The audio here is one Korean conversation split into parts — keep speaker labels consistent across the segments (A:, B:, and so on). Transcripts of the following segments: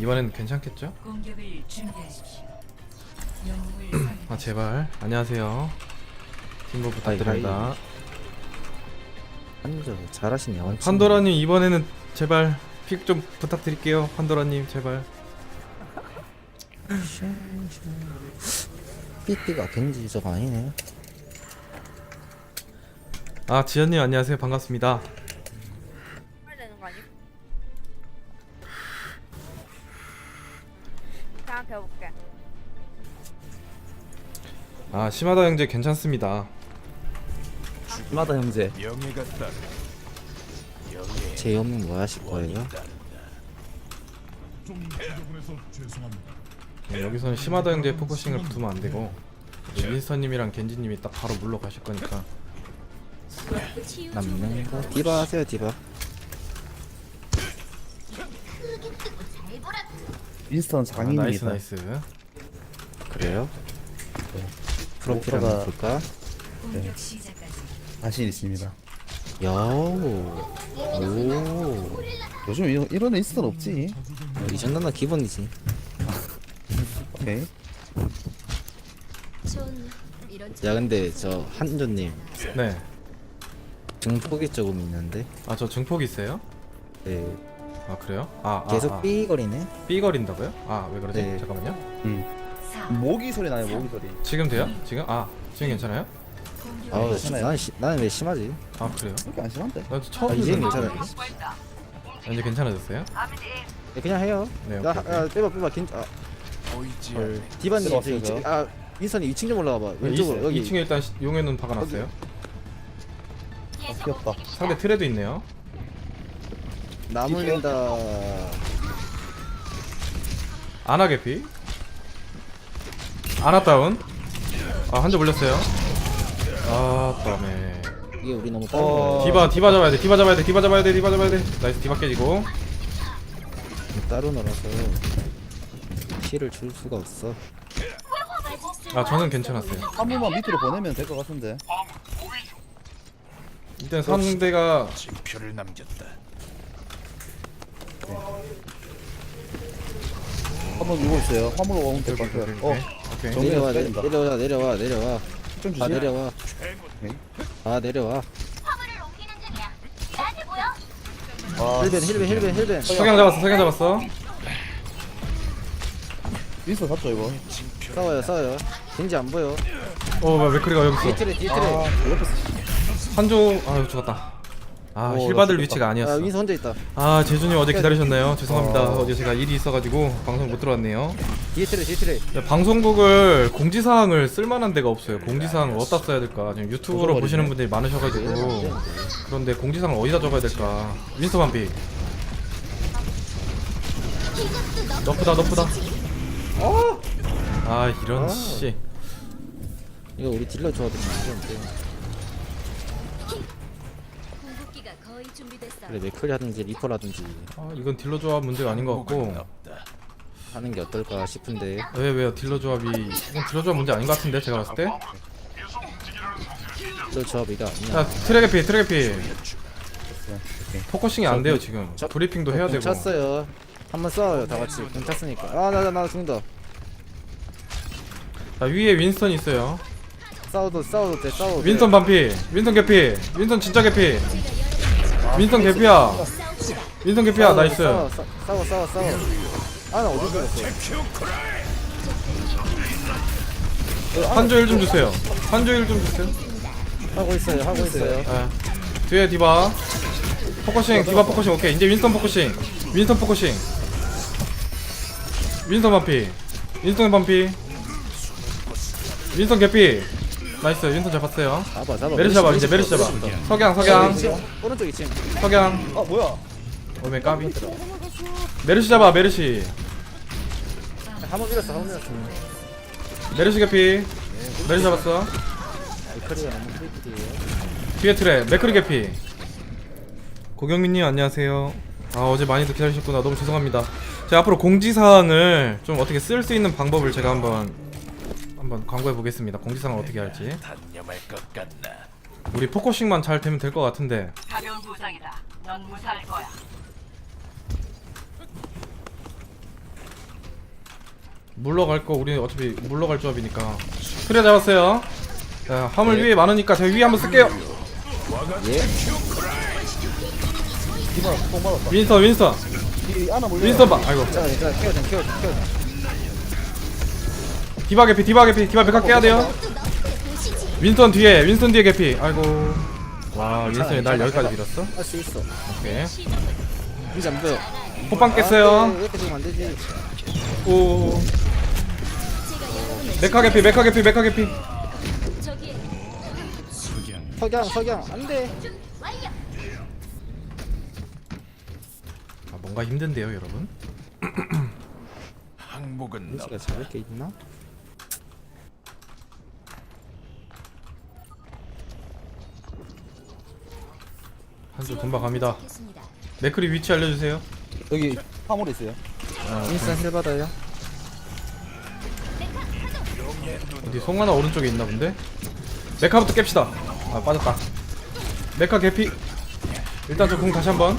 A: 이번엔 괜찮겠죠?
B: 공격을 준비하십시오. 영웅을
A: 아 제발 안녕하세요 팀보 부탁드립니다
C: 한조 잘하시네요. 원칙.
A: 판도라님 이번에는 제발 픽 좀 부탁드릴게요 판도라님 제발
C: 삐삐가 겐지 저거 아니네.
A: 아 지연님 안녕하세요 반갑습니다
D: 아
A: 심하다 형제 괜찮습니다
C: 마다 형제.
E: 명예가
C: 제 형님 뭐 하실 거예요?
A: 네, 여기서는 심하다 형제 포커싱을 두면 안 되고 윈스턴님이랑 겐지님이 딱 바로 물러가실 거니까
C: 남는 거 디바 하세요 디바.
F: 인스턴
A: 아,
F: 장인입니다.
A: 나이스 나이스
C: 그래요? 프로필 한번 볼까?
B: 공격 시작까지
F: 자신 있습니다.
C: 야. 오.
F: 요즘 이런, 이런 인스턴 없지.
C: 이 정도는 기본이지.
F: 오케이.
C: 야 근데 저 한조님
A: 네아
C: 증폭이 조금 있는데.
A: 저 증폭 있어요?
C: 네.
A: 아 그래요? 아, 아
C: 계속
A: 아,
C: 삐거리네.
A: 삐거린다고요? 아 왜 그러지?
C: 네.
A: 잠깐만요
F: 음.
B: 4
F: 모기 소리 나요, 모기 소리.
A: 지금 돼요? 지금? 아 지금 괜찮아요?
B: 공격을
C: 아우
F: 괜찮아요.
C: 나는 왜 심하지?
A: 아 그래요?
F: 그렇게 안 심한데?
A: 나 처음
C: 아, 이제 괜찮아요.
A: 이제 괜찮아졌어요?
C: 네, 그냥 해요.
A: 네
C: 나
A: 오케이, 오케이.
C: 아, 빼봐 빼봐 긴. 아, 헐. 디바님 2층. 아 윈선이 2층 좀 올라가봐. 왼쪽으로
A: 이,
C: 여기.
A: 2층에 일단 시- 용의 눈 박아놨어요
F: 아, 귀엽다.
A: 상대 트레도 있네요
C: 나 물린다.
A: 아나 개피 아나 다운? 아 한 대 물렸어요. 아 다음에
C: 이게 우리 너무
F: 어.
C: 따로
A: 디바 디바 잡아야 돼 디바 잡아야 돼 디바 잡아야 돼 디바 잡아야 돼. 나이스 디바 깨지고.
C: 따로 놀아서 키를 줄 수가 없어.
A: 아 저는 괜찮았어요.
F: 한 번만 밑으로 보내면 될 것 같은데.
A: 일단 상대가
E: 징표를 남겼다
F: 한번 누고 있어요. 화물로 오면 될 것 같아요. 어,
A: 오케이
F: 정리-
C: 내려와 내,
F: 때린다.
C: 내려와 내려와 내려와.
F: 좀
C: 아
F: 주세요.
C: 내려와. 아 내려와.
F: 아,
C: 힐벤 힐벤 힐벤 힐벤.
A: 석양 잡았어 석양 잡았어
F: 인스턴 샀죠, 이거?
C: 싸워요 싸워요. 겐지 안 보여.
A: 어 맥크리가 여기 있어
C: 뒤틀에 뒤틀에.
F: 아, 옆에서
A: 한조 아유 죽었다 아
F: 오,
A: 힐 받을
F: 나
A: 위치가
C: 아
A: 아니었어
C: 윈서 혼자 있다.
A: 아 제준이 어제 기다리셨나요? 죄송합니다
F: 어.
A: 어제 제가 일이 있어가지고 방송 못 들어왔네요
C: 뒤틀에 뒤틀에.
A: 야, 방송국을 공지사항을 쓸만한 데가 없어요. 공지사항을 어디다 써야 될까? 지금 유튜브로. 보시는 분들이 많으셔가지고 그런데 공지사항을 어디다 적어야 될까? 윈스터 반피. 너프다 너프다. 아 이런
C: 아.
A: 씨.
C: 이거 우리 딜러 좋아도 괜찮은데. 그래 맥클이 하든지 리퍼라든지
A: 아 이건 딜러 조합 문제가 아닌 것 같고
C: 하는 게 어떨까 싶은데.
A: 왜 왜요 딜러 조합이 이건 딜러 조합 문제 아닌 것 같은데 제가 봤을 때.
C: 딜러 조합이가
A: 자
C: 아니야.
A: 트랙의 피 트랙의 피.
F: 오케이.
A: 포커싱이 안 돼요 지금. 브리핑도 해야 되고.
C: 찼어요. 한번 싸워요 다 같이. 공 찼으니까. 아나 나나 죽는다.
A: 자 위에 윈스턴 있어요.
C: 싸워도 싸워도 돼 싸워도 돼.
A: 윈선 반피 윈선 개피 윈선 진짜 개피 윈선 개피야. 윈선 개피야. 나이스.
C: 싸워 싸워 싸워 아나 어디 갔어?
A: 한조 일 좀 주세요. 한조 일 좀 주세요.
C: 하고 있어요 하고 있어요.
A: 예. 뒤에 디바. 포커싱 디바 포커싱 오케이. 이제 윈선 포커싱. 윈선 포커싱. 윈선 반피. 윈선 반피. 윈선 개피 나이스 윈선 잡았어요.
C: 잡아 잡아.
A: 메르시 잡아 이제 메르시 잡아 석양 석양.
C: 오른쪽 2층
A: 석양.
F: 아, 뭐야?
A: 오메 까비. 메르시 잡아 메르시.
C: 한번 밀었어 한번 밀었어.
A: 메르시 개피. 메르시 잡았어?
C: 너무 크리티해요.
A: 뒤에 트랩 맥크리 개피. 고경민님 안녕하세요. 아 어제 많이들 기다리셨구나. 너무 죄송합니다. 제가 앞으로 공지사항을 좀 어떻게 쓸 수 있는 방법을 제가 한번 한번 광고해 보겠습니다. 공지사항을 어떻게 할지.
E: 단념할 것 같나.
A: 우리 포커싱만 잘 되면 될 것 같은데.
B: 가벼운 부상이다. 넌 무사할 거야.
A: 물러갈 거 우리 어차피 물러갈 조합이니까. 그래 잡았어요. 자 화물 위에 많으니까 제가 위에 한번 쓸게요.
C: 예.
F: 디바 뽕 받았다.
A: 윈스턴 윈스턴.
F: 이 몰려.
A: 윈스턴 봐. 아이고.
C: 괜찮아 괜찮아. 키워줘
A: 디바 개피 디바 개피 디바 백학 깨야 돼요. 윈스턴 뒤에 윈스턴 뒤에 개피. 아이고. 와 윈스턴이 날 여기까지 밀었어?
C: 할 수 있어.
A: 오케이.
C: 이제 안 보여
A: 호빵
C: 아,
A: 깼어요.
C: 왜 이렇게 지금 안 되지?
A: 오. 메카 개피 메카 개피 메카 개피.
C: 석양 석양. 안돼.
A: 아, 뭔가 힘든데요 여러분?
E: 항복은 없다.
C: 잡을 게 있나?
A: 한줄 금방 갑니다. 맥크리 위치 알려주세요.
F: 여기 화물에 있어요.
C: 윈스턴 힐 받아요.
A: 어디 송하나 오른쪽에 있나 본데? 메카부터 깹시다. 아 빠졌다. 메카 개피. 일단 저공 다시 한번.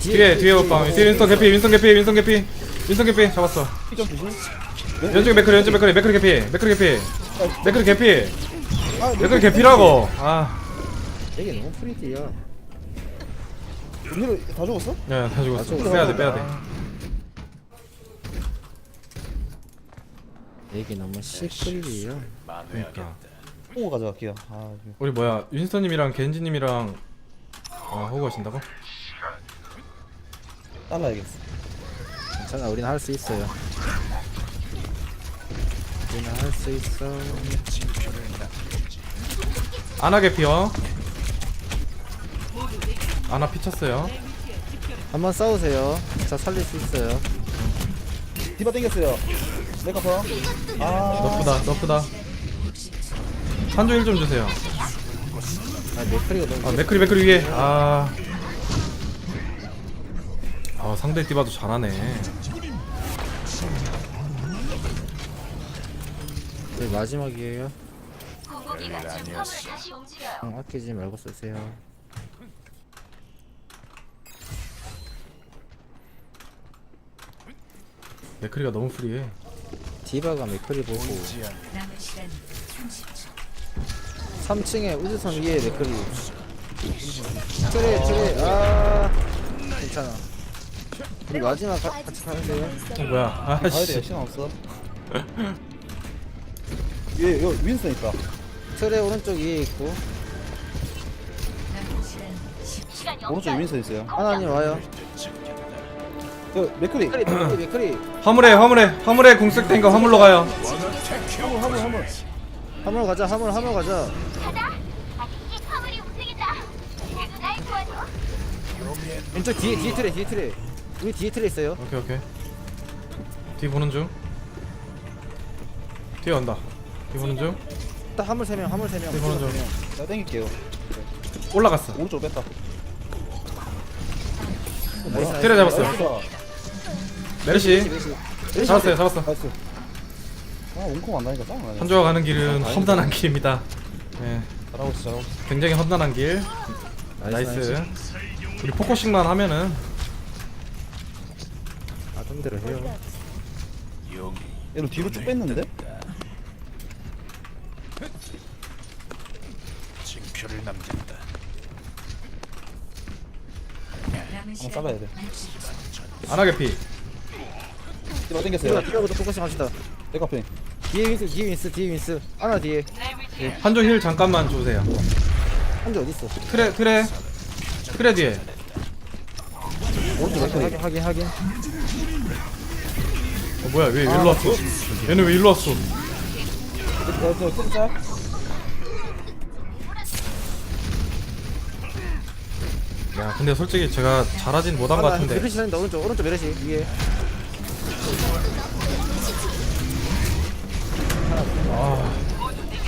A: 뒤에 뒤에 오빠 뒤에 윈스턴 개피 윈스턴 개피 윈스턴 개피. 윈스턴 개피. 잡았어? 왼쪽에 맥크리 왼쪽 맥크리. 맥크리 개피. 맥크리 개피. 맥크리 개피 맥크리 개피라고 아
C: 이게 너무 프리티야
F: 우리 다 죽었어?
A: 야, 다 죽었어. 빼야 돼, 빼야 돼.
C: 이게 너무 시크릿이야
E: 만회하겠다.
F: 뽕 가져갈게요. 아.
A: 우리 뭐야, 윈스턴님이랑 겐지님이랑 아, 호구 하신다고?
F: 잘라야겠어.
C: 괜찮아 우리는 할 수 있어요 우리는 할 수 있어
A: 아나 개피요. 아나 피쳤어요.
C: 한번 싸우세요 자 살릴 수 있어요
F: 디바 땡겼어요. 봐. 아,
A: 너프다, 너프다. 한조 일 좀 주세요.
C: 아 맥크리가 너무
A: 아, 맥크리, 맥크리 위에. 아. 아, 상대 디바도 잘하네.
C: 네, 마지막이에요
G: 다시 움직여요.
C: 응, 아끼지 말고 쓰세요
A: 맥크리가 너무 프리해.
C: 디바가 맥크리 보고
B: 남은 시간 30초.
C: 3층에 우주선 위에 맥크리 트레 트레 아 괜찮아 우리 마지막 가, 같이 가면 돼요
A: 어, 뭐야.
F: 가야.
A: 아씨.
F: 시간 없어. 얘, 여 윈스턴 있다.
C: 트레 오른쪽 위에 있고
B: 남은 시간 10초.
F: 오른쪽에 윈스턴 있어요.
C: 하나님 와요
F: 저 맥크리.
C: 맥크리 맥크리 맥크리
A: 화물에, 화물에, 화물에 공격 탱거 화물로 가요.
F: 화물, 화물, 화물.
C: 화물 가자 화물 화물 가자 왼쪽 뒤에 뒤에 트레 뒤에 트레 우리 뒤에 트레 있어요
A: 오케이, 오케이. 뒤 보는 중. 뒤에 온다. 뒤 보는 중.
C: 딱 화물 3명 화물 3명
A: 뒤 보는 중.
F: 내가 땡길게요.
A: 올라갔어.
F: 오른쪽 뺐다.
C: 나이스
A: 트레 잡았어.
F: 나이스.
A: 메르시. 잡았어요, 잡았어.
F: 나이스. 아, 원콩 안 나니까 짱 나네.
A: 한조가 가는 길은 험난한 길입니다. 네,
F: 잘하고 있어, 잘하고 있어.
A: 굉장히 험난한 길. 나이스. 우리 포커싱만 하면은
C: 아tom대로 해요
E: 용이
F: 얘를 뒤로 쭉 뺐는데?
E: 표를
F: 한번
B: 시간
F: 잘라야 돼.
B: 60초.
A: 안하게피.
F: 디바 땡겼어요.
C: 트레부터 포커싱 합시다
F: 내가 펜.
C: 뒤에 윈스 뒤에 윈스 뒤에 윈스 하나 뒤에
A: 한조 힐 잠깐만 주세요.
C: 한조 어딨어
A: 트레 트레 트레 뒤에.
F: 오른쪽
C: 확인
F: 맥크리.
C: 확인 확인
A: 어 뭐야 왜 일로 왔어? 얘는 왜 일로 왔어?
F: 저, 저, 저,
A: 야 근데 솔직히 제가 잘하진 못한 것 같은데.
C: 메르시 다닌다 오른쪽 오른쪽 메르시 위에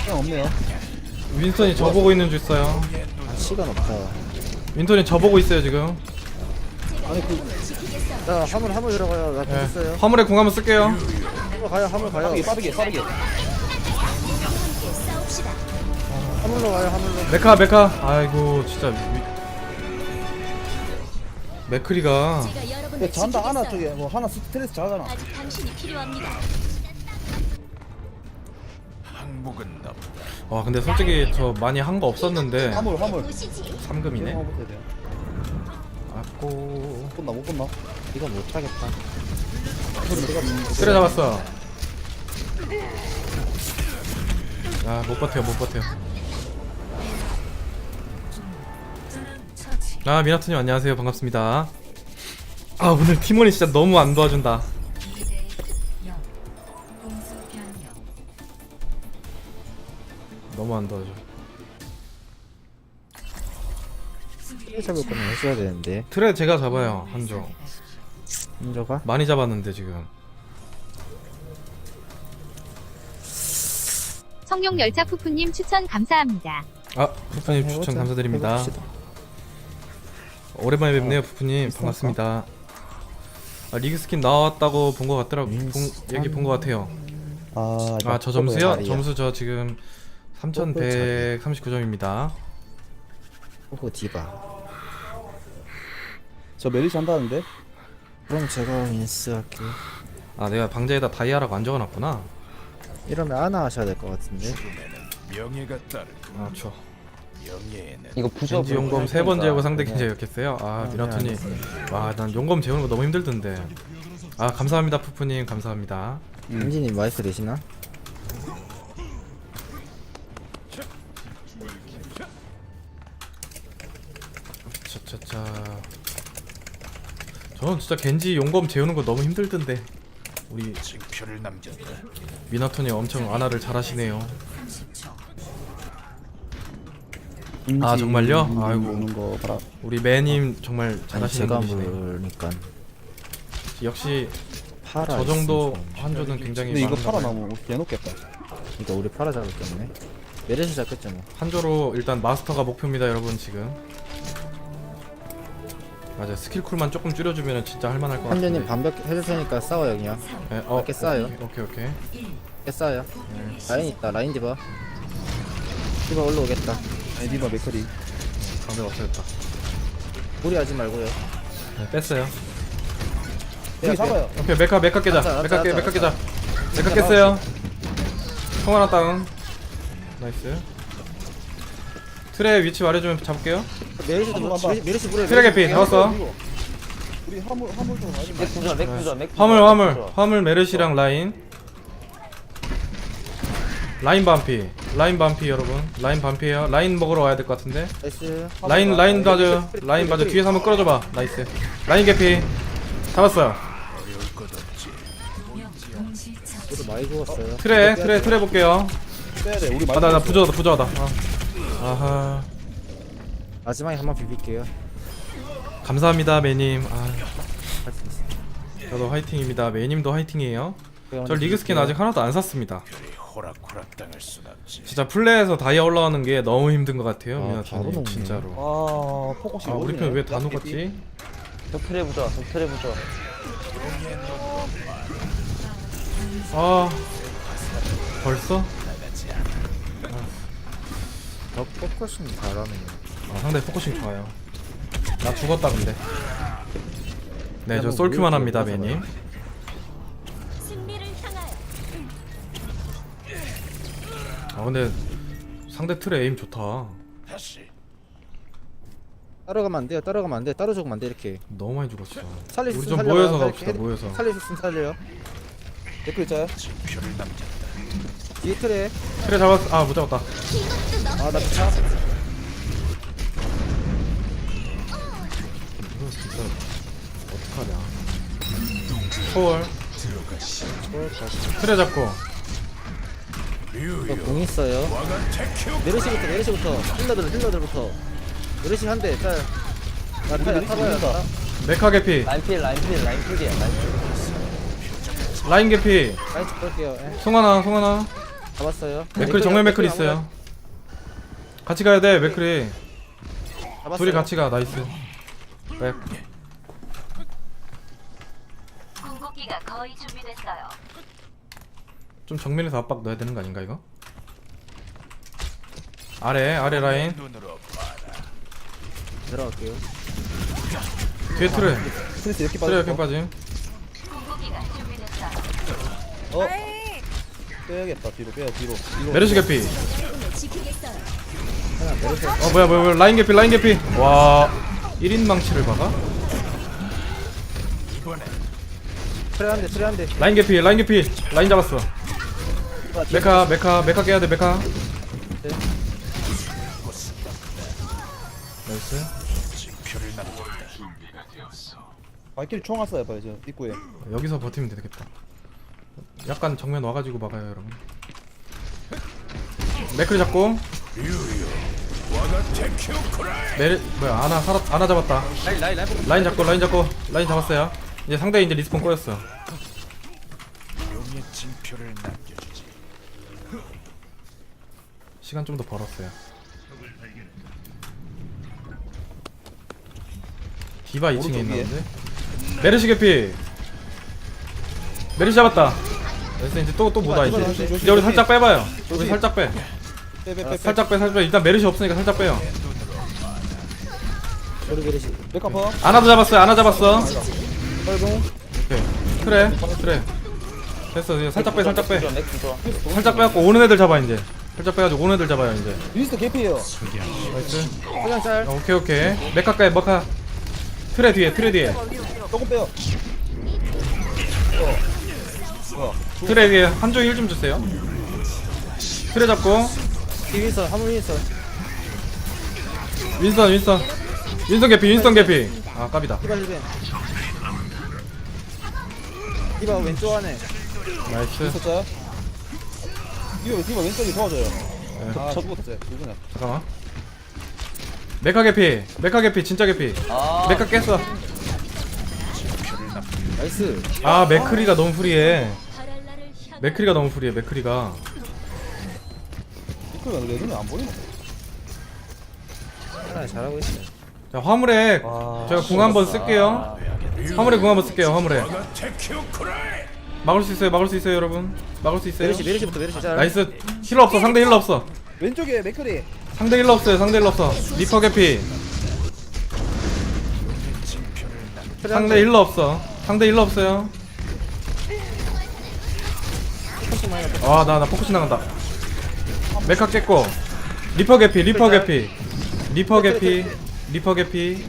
F: 시간 없네요.
A: 윈스턴이 저보고 있는 줄 있어요.
C: 아 시간 없다
A: 윈스턴이 저보고 있어요 지금.
F: 아니, 그,
C: 자 화물 화물 들어가요 나
A: 예.
C: 됐어요
A: 화물에 공 한번 쓸게요.
C: 화물 가요 화물 가요
F: 빠르게, 빠르게, 빠르게.
C: 화물로 가요 화물로
A: 메카 메카. 아이고 진짜. 위... 맥크리가.
G: 제가 여러분을
F: 잔다 하나
G: 지키겠어요.
F: 쪽에 뭐 하나 스트레스 잘하잖아.
G: 아직 당신이 필요합니다.
E: 항복은 나쁘다.
A: 와 근데 솔직히 저 많이 한 거 없었는데.
F: 화물 화물.
G: 보시지.
A: 3금이네.
F: 이런 돼요.
A: 아고
F: 못 끝나 못 끝나?
C: 이거 못하겠다.
A: 때려 잡았어. 아 못 버텨 못 버텨 아 미나토님 안녕하세요 반갑습니다 아 오늘 팀원이 진짜 너무 안 도와준다
B: 2대 0. 공수 변경.
A: 너무 안 도와줘
C: 이거 잡을 거면 해줘야 되는데
A: 트레 제가 잡아요 한조
C: 인조가
A: 많이 잡았는데 지금
H: 성룡 열차 푸푸님 추천 감사합니다.
A: 아 푸푸님 추천
C: 해보자.
A: 감사드립니다
C: 해봅시다.
A: 오랜만에 뵙네요 푸푸님. 반갑습니다. 아, 리그 스킨 나왔다고 본 것 같더라 본, 얘기 본 것 같아요.
C: 아,
A: 아 저 점수요? 점수 저 지금 3139점입니다.
C: 호구 디바.
F: 저 메리시 한다는데?
C: 그럼 제가 인스 할게요.
A: 아 내가 방자에다 다이아라고 안 적어놨구나.
C: 이러면 아나 하셔야 될 것 같은데.
E: 명예가 따르고
A: 아 추워
F: 이거 부조
A: 겐지 용검 세 번 재우고 상대 겐지였겠어요? 아 미나토니 와난 용검 재우는 거 너무 힘들던데. 아 감사합니다 푸푸님. 감사합니다.
C: 임진님 마이스 되시나?
A: 차차차. 저는 진짜 겐지 용검 재우는 거 너무 힘들던데. 우리
E: 징표를 남겼다.
A: 미나토니 엄청 아나를 잘하시네요
B: 30초.
A: 아, 정말요? 아이고.
F: 오는 거 봐라.
A: 우리 매님 정말
C: 아니
A: 잘하시는
C: 제가
A: 분이시네.
C: 모르니까.
A: 역시
C: 파라
A: 저 정도
C: 있으면 좀-
A: 한조는 굉장히
F: 근데 이거
A: 많은가 봐요.
F: 팔아나무 개놓겠다.
C: 그러니까 우리 파라 잡았겠네. 메르시 잡겠죠 뭐
A: 한조로 일단 마스터가 목표입니다 여러분 지금. 맞아 스킬 쿨만 조금 줄여주면 진짜 할만할 것 같은데.
C: 한준님 반벽 해줄 테니까 싸워요 그냥.
A: 예, 어,
C: 이렇게 싸요.
A: 오케이 오케이, 오케이.
C: 이렇게 싸워요. 라인 있다. 라인 디바 디바 올라오겠다
F: 아니 디바 메커리.
A: 방금 없어졌다.
C: 무리하지 말고요.
A: 네, 뺐어요.
F: 여기 잡아요.
A: 오케이 메카 메카 깨자.
C: 알았어,
A: 메카 깨 메카 깨자.
C: 알았어.
A: 메카 깼어요. 총 하나 다운. 나이스. 트레 위치 말해주면 잡을게요.
C: 메르시도
F: 한번
C: 뭐-
F: 봐.
C: 메르시 메르시 무리해
A: 트레 개피 잡았어.
F: 우리 화물 화물 좀 가지 마
I: 맥부자 맥 부자 맥 부자
A: 화물 화물. 화물 메르시랑 라인 라인 반피 라인 반피 여러분. 라인 반피에요. 라인 먹으러 와야 될 것 같은데.
C: 나이스.
A: 라인 라인 봐줘 라인 봐줘 뒤에서 한번 끌어줘봐. 나이스. 라인 개피. 잡았어요.
C: 저도 많이 죽었어요.
A: 트레 트레 트레 볼게요.
F: 빼야 돼. 우리
A: 아나 나 부조하다 부조하다. 아. 아하.
C: 마지막에 한 번 비빌게요.
A: 감사합니다 매님. 아.
C: 할 수 있어
A: 저도 화이팅입니다. 매님도 화이팅이에요. 저 리그 스킨 아직 하나도 안 샀습니다
E: 호락호락 당할 순 없지.
A: 진짜 플레이에서 다이아 올라가는 게 너무 힘든 것 같아요
C: 아, 바로
A: 미나타님
C: 녹네.
A: 진짜로
F: 아 포커싱
A: 아 우리 편 왜 다 녹았지?
I: 덕트레 부자 덕트레 부자
A: 아 벌써?
C: 더 포커싱 잘하네
A: 아 상대 포커싱 좋아요 나 죽었다 근데
C: 네저뭐
A: 솔큐만
C: 모르겠어요.
A: 합니다 매님 아 근데 상대 틀의 에임 좋다.
C: 따라가면 안 돼요. 따라가면 안 돼 따로 죽으면 안 돼 이렇게.
A: 너무 많이 죽었어.
C: 살릴 수
A: 우리
C: 있으면
A: 좀
C: 살려요.
A: 모여서 갑시다 모여서.
C: 살릴 수 있으면 살려요.
F: 댓글 있자요.
C: 뒤에 트레
A: 틀에 잡았어 아못 잡았다.
C: 아나 미차
A: 이거 진짜 어떡하냐. 초월. 틀에 잡고
E: 류요.
C: 공 있어요.
E: 와가 테큐
C: 메르시부터 메르시부터. 힐러들 힐러들부터. 메르시 한대짤. 나 타야 타봐요 나.
A: 메카 개피.
I: 라인필 라인필 라인필이야 라인필.
A: 라인 개피.
C: 라인 쭉 볼게요. 예,
A: 송하나 송하나.
C: 잡았어요.
A: 맥클 정면 맥클 있어요. 같이 가야 돼 맥클이.
C: 잡았어요.
A: 둘이 같이 가 나이스. 백.
G: 궁극기가 거의 준비됐어요.
A: 좀 정면에서 압박 넣어야 되는 거 아닌가 이거? 아래 아래 라인.
C: 들어갈게요.
A: 뒤에 트레.
F: 트레스 이렇게
A: 트레 이렇게
F: 빠졌어
A: 빠짐
G: 궁극기가 준비됐어요.
F: 어 빼야겠다 뒤로 빼야 뒤로. 뒤로
A: 메르시 개피.
G: 어
A: 뭐야 뭐야 뭐야. 라인 개피 라인 개피. 와 1인 망치를 박아?
C: 트레 한대 트레 한대.
A: 라인 개피 라인 개피. 라인 잡았어 메카 메카 메카 깨야 돼 메카. 나이스.
F: 발길이 총 왔어요 빨리 저 입구에.
A: 여기서 버티면 되겠다. 약간 정면 와가지고 막아요 여러분. 맥크리 잡고. 메르 뭐야 아나 살았 아나 잡았다.
C: 라인 라인 라인
A: 라인 잡고 라인 잡고 라인 잡았어요. 이제 상대 이제 리스폰 꼬였어
E: 용의 징표를 남겨주지.
A: 시간 좀 더 벌었어요. 디바 2층에
F: 오른쪽 위에.
A: 있는데? 메르시 개피! 메르시 잡았다. 그래서 이제 또또 뭐다 이제.
C: 디바, 디바,
A: 이제 우리 살짝 빼봐요. 우리
F: 조심.
A: 살짝 빼.
F: 빼빼빼
A: 살짝 빼 살짝 빼. 일단 메르시 없으니까 살짝 빼요.
C: 우리
A: 아나도 잡았어요 아나 잡았어. 오케이. 그래 그래 됐어 이제 살짝 빼 살짝 빼. 살짝 빼갖고 오는 애들 잡아 이제 살짝 빼가지고 오는 애들 잡아요 이제.
F: 윈스터 개피에요.
A: 나이스
C: 그냥 짤
A: 어, 오케이 오케이. 메카까지 메카 트레 뒤에 트레 뒤에.
F: 조금 빼요.
A: 트레 뒤에 한조 힐좀 주세요. 트레 잡고.
C: 뒤윈서 한물 윈서
A: 윈선 윈선. 윈선 개피 윈선 개피. 아 깝이다.
C: 디바 힐벤 디바 왼쪽 안에.
A: 나이스.
F: 윈스터 짜요 디바 디바 왼쪽이 도와줘요.
A: 네.
F: 아 죽었어요 누구냐?
A: 잠깐만. 메카 개피 메카 개피 진짜 개피.
I: 아,
A: 메카 깼어.
C: 나이스.
A: 아 맥크리가 너무 프리해. 맥크리가 너무 프리해 맥크리가.
F: 이끌면 내 눈에 안 보이네.
C: 하나 잘하고 있어
A: 자 화물에
F: 아,
A: 제가 궁 한번 쓸게요. 화물에 궁 한번 쓸게요 화물에 막을 수 있어요 막을 수 있어요 여러분. 막을 수 있어요.
C: 메르시 메르시부터 메르시. 짤
A: 나이스. 힐러 없어 상대 힐러 없어.
F: 왼쪽에 맥크리.
A: 상대 힐러 없어요 상대 힐러 없어. 리퍼 개피. 상대. 힐러 없어. 상대 힐러 없어요. 아나 나 포커싱 나간다. 메카 깼고. 리퍼 개피 리퍼 개피. 리퍼 개피 리퍼 개피.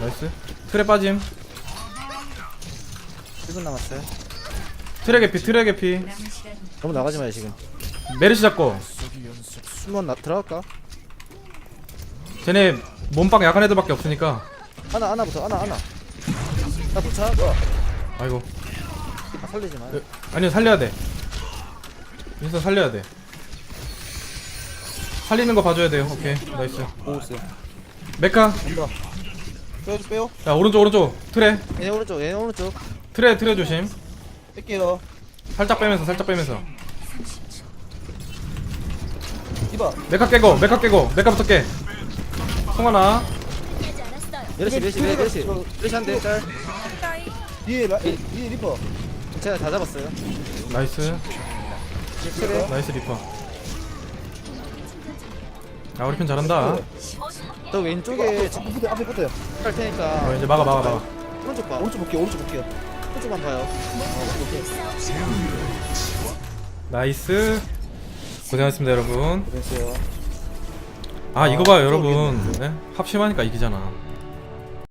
A: 나이스. 트레 빠짐
C: 1분 남았어요.
A: 트레 개피
B: 남은 시간
C: 너무 나가지 마요 지금.
A: 메르시 잡고.
C: 한번 나 들어갈까?
A: 쟤네 몸빵 약한 애들밖에 없으니까.
C: 하나 하나부터 하나 하나. 나 도착
A: 아이고.
C: 아, 살리지 마요.
A: 에, 아니요 살려야 돼. 인선 살려야 돼. 살리는 거 봐줘야 돼요. 오케이. 나이스.
F: 있어요
A: 메카.
F: 빼요 빼요?
A: 자 오른쪽 오른쪽. 트레.
C: 얘네 오른쪽 얘네 오른쪽
A: 트레 트레 조심.
F: 뺄게요.
A: 살짝 빼면서 살짝 빼면서.
F: 디바
A: 메카 깨고 메카 깨고 메카부터 깨 송하나.
C: 메르시 메르시 메르시 메르시. 한대 짤.
F: 뒤에 라 뒤에 리퍼.
C: 제가 다 잡았어요.
A: 나이스.
C: 트레.
A: 나이스 리퍼. 아 우리 편 잘한다.
C: 저 왼쪽에
F: 앞에 붙어요
C: 할
A: 어,
C: 테니까.
A: 이제 막아 막아 막아.
C: 오른쪽 봐.
F: 오른쪽 볼게요 오른쪽 볼게요
C: 오른쪽만 봐요.
A: 나이스. 고생하셨습니다 여러분.
F: 됐어요.
A: 아 이거 봐요 여러분. 네? 합심하니까 이기잖아